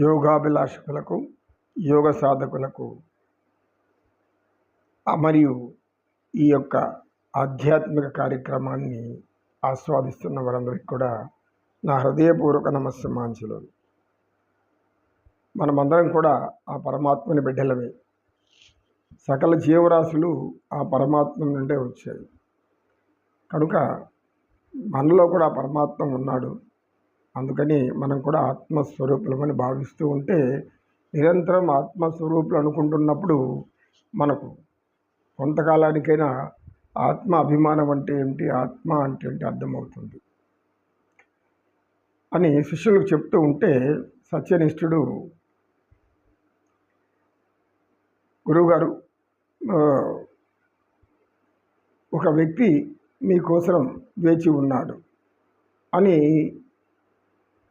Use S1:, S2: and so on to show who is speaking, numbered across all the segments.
S1: యోగాభిలాషకులకు యోగ సాధకులకు మరియు ఈ యొక్క ఆధ్యాత్మిక కార్యక్రమాన్ని ఆస్వాదిస్తున్న వారందరికీ కూడా నా హృదయపూర్వక నమస్సమాంచులు మనమందరం కూడా ఆ పరమాత్మని బిడ్డలమే. సకల జీవరాశులు ఆ పరమాత్మ నుండే వచ్చాయి. కనుక మనలో కూడా పరమాత్మ ఉన్నాడు. అందుకని మనం కూడా ఆత్మస్వరూపులమని భావిస్తూ ఉంటే నిరంతరం ఆత్మస్వరూపులు అనుకుంటున్నప్పుడు మనకు కొంతకాలానికైనా ఆత్మ అభిమానం అంటే ఏమిటి? ఆత్మ అంటే ఏంటి? అర్థమవుతుంది. అని శిష్యులకు చెప్తూ ఉంటే సత్యనిష్ఠుడు గురువుగారు ఒక వ్యక్తి మీకోసం వేచి ఉన్నాడు అని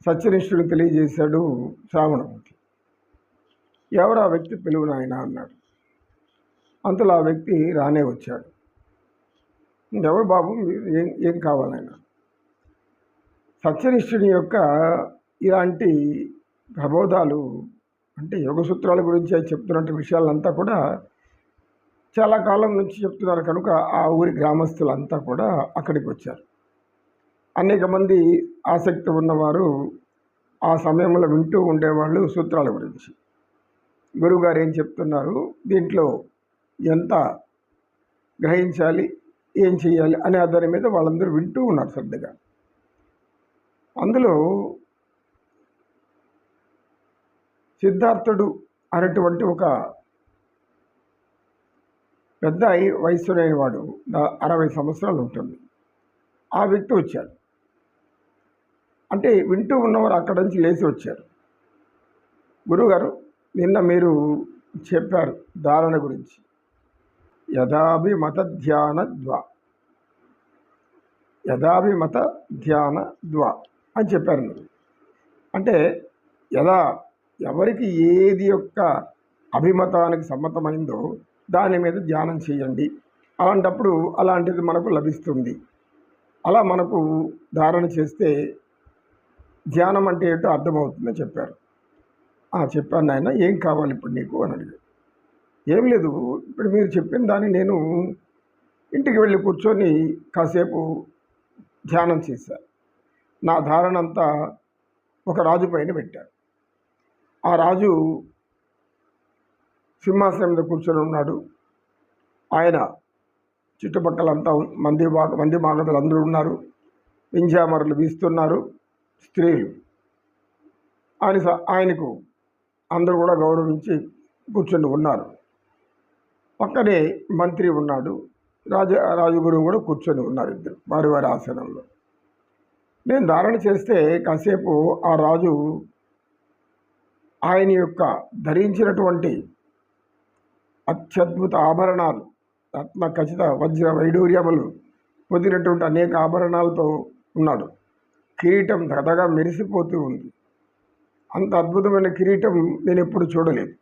S1: సత్యనిష్ఠుడు తెలియజేశాడు శ్రావణమూర్తి ఎవరు ఆ వ్యక్తి పిలువు నాయన అన్నాడు. అంతలో ఆ వ్యక్తి రానే వచ్చాడు. ఎవరు బాబు? మీరు ఏం ఏం కావాలైనా సత్యనిష్ఠుని యొక్క ఇలాంటి ప్రబోధాలు అంటే యోగ సూత్రాల గురించి ఆయన చెప్తున్నట్టు విషయాలంతా కూడా చాలా కాలం నుంచి చెప్తున్నారు. కనుక ఆ ఊరి గ్రామస్తులంతా కూడా అక్కడికి వచ్చారు. అనేక మంది ఆసక్తి ఉన్నవారు ఆ సమయంలో వింటూ ఉండేవాళ్ళు సూత్రాల గురించి. గురువుగారు ఏం చెప్తున్నారు? దీంట్లో ఎంత గ్రహించాలి? ఏం చేయాలి అనే దాని మీద వాళ్ళందరూ వింటూ ఉన్నారు శ్రద్ధగా. అందులో సిద్ధార్థుడు అనేటువంటి ఒక పెద్ద వయసులైన వాడు అరవై సంవత్సరాలు ఉంటుంది. ఆ వ్యక్తి వచ్చాడు. అంటే వింటూ ఉన్నవారు అక్కడి నుంచి లేచి వచ్చారు. గురువుగారు నిన్న మీరు చెప్పారు ధారణ గురించి. యథాభిమత ధ్యాన ద్వా యథాభిమత ధ్యాన ద్వా అని చెప్పారు మీరు. అంటే యథా ఎవరికి ఏది యొక్క అభిమతానికి సమ్మతమైందో దాని మీద ధ్యానం చేయండి. అలాంటప్పుడు అలాంటిది మనకు లభిస్తుంది. అలా మనకు ధారణ చేస్తే ధ్యానం అంటే ఏంటో అర్థమవుతుందని చెప్పారు. "ఆ, చెప్పాను నాయన ఏం కావాలి ఇప్పుడు నీకు అని అడిగాడు. ఏం లేదు ఇప్పుడు మీరు చెప్పిన దాన్ని నేను ఇంటికి వెళ్ళి కూర్చొని కాసేపు ధ్యానం చేశాను నా ధారణ అంతా ఒక రాజు పైన పెట్టాను ఆ రాజు సింహాసనం మీద కూర్చొని ఉన్నాడు. ఆయన చుట్టుపక్కలంతా మంది మంది మాగదులు అందరూ ఉన్నారు. వింజామరులు వీస్తున్నారు. స్త్రీలు. ఆయన స- ఆయనకు అందరూ కూడా గౌరవించి కూర్చొని ఉన్నారు. పక్కనే మంత్రి ఉన్నాడు. రాజ రాజగురువు కూడా కూర్చొని ఉన్నారు ఇద్దరు వారి వారి ఆసనంలో. నేను ధారణ చేస్తే కాసేపు ఆ రాజు ఆయన యొక్క ధరించినటువంటి అత్యద్భుత ఆభరణాలు రత్న ఖచ్చిత వజ్ర వైడూర్యములు పొందినటువంటి అనేక ఆభరణాలతో ఉన్నాడు. కిరీటం దగదగా మెరిసిపోతూ ఉంది. అంత అద్భుతమైన కిరీటం నేను ఎప్పుడు చూడలేదు.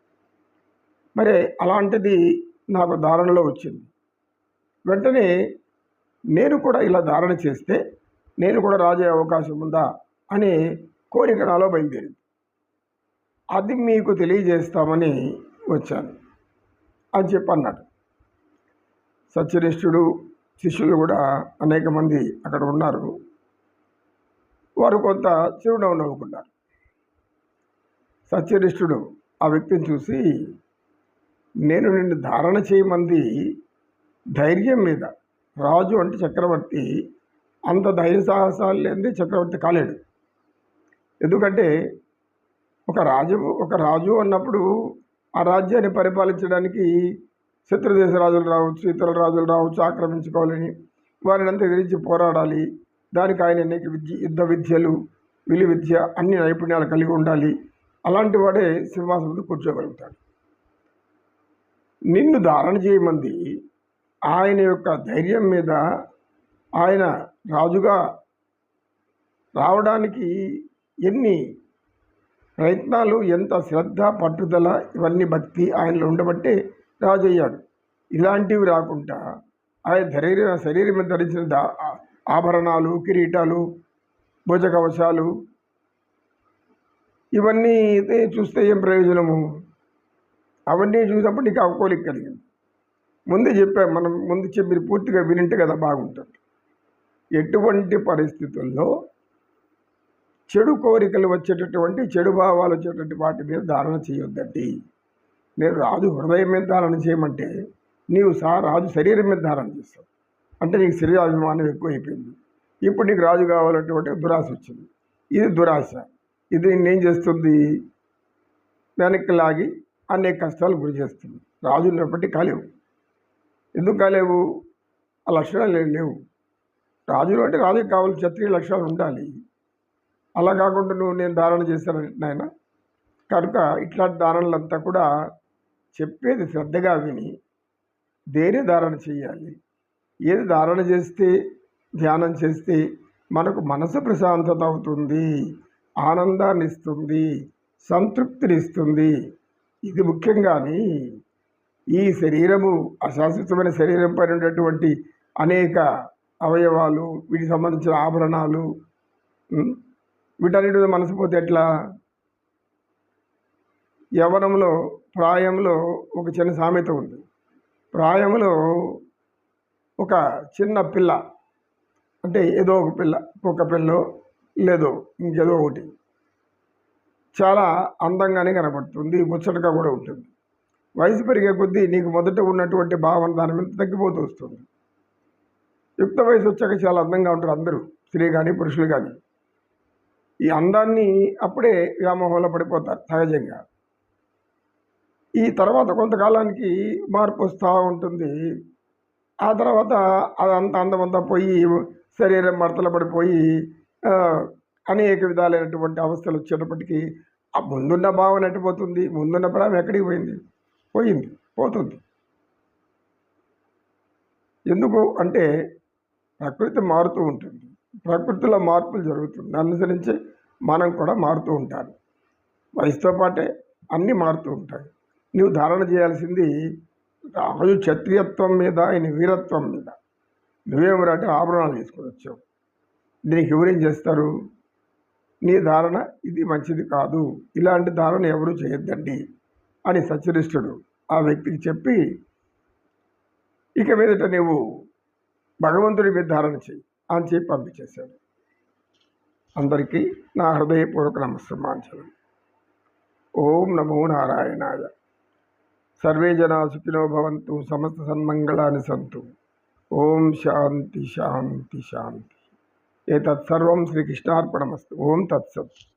S1: మరి అలాంటిది నాకు ధారణలో వచ్చింది. వెంటనే నేను కూడా ఇలా ధారణ చేస్తే నేను కూడా రాజే అవకాశం ఉందా అనే కోరిక నాలో బయలుదేరింది. అది మీకు తెలియజేస్తామని వచ్చాను అని చెప్పి అన్నాడు సత్యనిష్ఠుడు శిష్యులు కూడా అనేక మంది అక్కడ ఉన్నారు. వారు కొంత చిరునవ్వు నవ్వుకున్నారు. సత్యనిష్ఠుడు ఆ వ్యక్తిని చూసి నేను నిన్ను ధారణ చేయమంది ధైర్యం మీద. రాజు అంటే చక్రవర్తి. అంత ధైర్య సాహసాలు లేనిది చక్రవర్తి కాలేడు. ఎందుకంటే ఒక రాజు ఒక రాజు అన్నప్పుడు ఆ రాజ్యాన్ని పరిపాలించడానికి శత్రుదేశ రాజులు రావచ్చు ఇతర రాజులు రావచ్చు ఆక్రమించుకోవాలని వారిని అంతా ఎదిరించి పోరాడాలి. దానికి ఆయన అనేక విద్య యుద్ధ విద్యలు విలు విద్య అన్ని నైపుణ్యాలు కలిగి ఉండాలి. అలాంటి వాడే సింహాసనంలో కూర్చోగలుగుతాడు. నిన్ను ధారణ చేయమంది ఆయన యొక్క ధైర్యం మీద ఆయన రాజుగా రావడానికి ఎన్ని ప్రయత్నాలు ఎంత శ్రద్ధ పట్టుదల ఇవన్నీ భక్తి ఆయనలో ఉండబట్టే రాజు అయ్యాడు ఇలాంటివి రాకుండా ఆయన ధైర్య శరీరం మీద ధరించిన ఆభరణాలు కిరీటాలు భుజకవశాలు ఇవన్నీ అయితే చూస్తే ఏం ప్రయోజనము? అవన్నీ చూసినప్పుడు నీకు అవకోలిక కలిగింది. ముందే చెప్పా మనం ముందు చెప్పి మీరు పూర్తిగా వినింటే కదా బాగుంటుంది. ఎటువంటి పరిస్థితుల్లో చెడు కోరికలు వచ్చేటటువంటి చెడు భావాలు వచ్చేటటువంటి వాటి మీద ధారణ చేయొద్దండి. నేను రాజు హృదయం మీద ధారణ చేయమంటే నీవు సా రాజు శరీరం మీద ధారణ చేస్తావు. అంటే నీకు శరీరాభిమానం ఎక్కువైపోయింది. ఇప్పుడు నీకు రాజు కావాలంటే దురాశ వచ్చింది. ఇది దురాశ. ఇది నిన్నేం చేస్తుంది? వెనక్కి లాగి అనేక కష్టాలు గురి చేస్తుంది. రాజు ఉన్నప్పటికీ కాలేవు. ఎందుకు కాలేవు? ఆ లక్షణాలు లేవు. రాజులు అంటే రాజుకి కావాలి క్షత్రియ లక్షణాలు ఉండాలి. అలా కాకుండా నువ్వు నేను ధారణ చేశాను నాయన. కనుక ఇట్లాంటి ధారణలంతా కూడా చెప్పేది శ్రద్ధగా విని దేని ధారణ చేయాలి? ఏది ధారణ చేస్తే ధ్యానం చేస్తే మనకు మనసు ప్రశాంతత అవుతుంది ఆనందాన్ని ఇస్తుంది సంతృప్తిని ఇస్తుంది ఇది ముఖ్యంగాని ఈ శరీరము అశాశ్వతమైన శరీరం పైన ఉన్నటువంటి అనేక అవయవాలు వీటికి సంబంధించిన ఆభరణాలు వీటన్నిటి మనసు పోతే ఎట్లా? యవనంలో ప్రాయంలో ఒక చిన్న సామెత ఉంది. ప్రాయంలో ఒక చిన్న పిల్ల అంటే ఏదో ఒక పిల్ల ఒక పిల్ల లేదో ఇంకేదో ఒకటి. చాలా అందంగానే కనబడుతుంది ముచ్చటగా కూడా ఉంటుంది. వయసు పెరిగే కొద్దీ నీకు మొదట ఉన్నటువంటి భావన దాని మీద తగ్గిపోతూ వస్తుంది. యుక్త వయసు వచ్చాక చాలా అందంగా ఉంటారు అందరూ స్త్రీ కానీ పురుషులు కానీ ఈ అందాన్ని అప్పుడే వ్యామోహంలో పడిపోతారు సహజంగా. ఈ తర్వాత కొంతకాలానికి మార్పు వస్తూ ఉంటుంది. ఆ తర్వాత అదంతా అందమంతా పోయి శరీరం మడతలు పడిపోయి అనేక విధాలైనటువంటి అవస్థలు వచ్చేటప్పటికీ ఆ ముందున్న భావన ఎట్టిపోతుంది ముందున్న ప్రేమ ఎక్కడికి పోయింది? పోయింది పోతుంది. ఎందుకు అంటే ప్రకృతి మారుతూ ఉంటుంది. ప్రకృతిలో మార్పులు జరుగుతుంది. అనుసరించి మనం కూడా మారుతూ ఉంటారు. వయసుతో పాటే అన్నీ మారుతూ ఉంటాయి. నువ్వు ధారణ చేయాల్సింది రాజు క్షత్రియత్వం మీద ఆయన వీరత్వం మీద. నువ్వేమరా అంటే ఆభరణాలు తీసుకొని వచ్చావు. దీనికి ఎవరేం చేస్తారు? నీ ధారణ ఇది మంచిది కాదు. ఇలాంటి ధారణ ఎవరు చేయొద్దండి అని సత్యనిష్ఠుడు ఆ వ్యక్తికి చెప్పి ఇక మీదట నువ్వు భగవంతుడి మీద ధారణ చెయ్యి అని చెప్పి పంపించేశాడు. అందరికీ నా హృదయపూర్వక నమస్సమాంచలం ఓం నమో నారాయణాయ. సర్వే జనా సుఖినో భవంతు సమస్త సన్మంగళాన్ని సంతు. ఓం శాంతి శాంతి శాంతి. ఏ తత్సర్వం శ్రీకృష్ణార్పణమస్తు. ఓం తత్సత్.